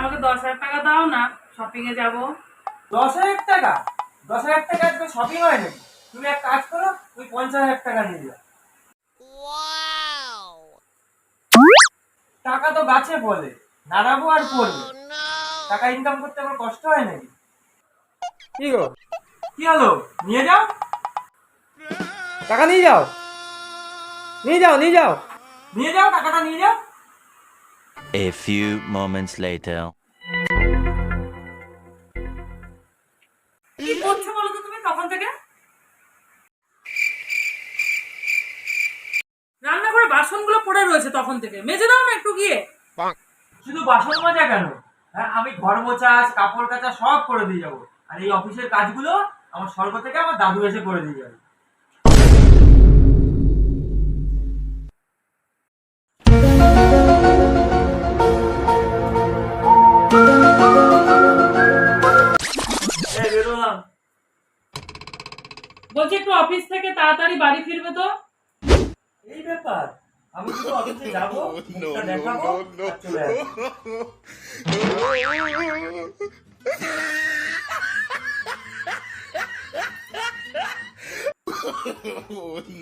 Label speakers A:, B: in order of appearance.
A: আমাকে দশ হাজার টাকা দাও না শপিং এ যাব।
B: দশ হাজার টাকা? দশ হাজার টাকা আজকে শপিং হয় নাকি? তুমি এক কাজ করো ওই পঞ্চাশ হাজার টাকা নিয়ে যাও টাকা তো গাছে বলে নাড়াবো আর পড়বে। টাকা ইনকাম করতে আমার কষ্ট হয় নাকি?
C: কি গো?
B: কি হলো? নিয়ে যাও।
C: টাকা নিয়ে যাও। নিয়ে যাও নিয়ে যাও।
B: নিয়ে যাও টাকাটা নিয়ে যাও।
D: A few moments later.
A: কি করছ বলো তো তুমি তখন থেকে? রান্নাঘরে বাসনগুলো পড়ে রয়েছে তখন থেকে। মেজে দাও না একটু গিয়ে।
B: শুধু বাসন মাজা কেন? হ্যাঁ আমি ঘর মোছা কাপড় কাচা সব করে দিয়ে যাব। আর এই অফিসের কাজগুলো আমার স্বর্গ থেকে আমার দাদু এসে করে দিয়ে যাবে।
A: বলছি একটু অফিস থেকে তাড়াতাড়ি বাড়ি ফিরবে তো?
B: এই ব্যাপার। আমি তো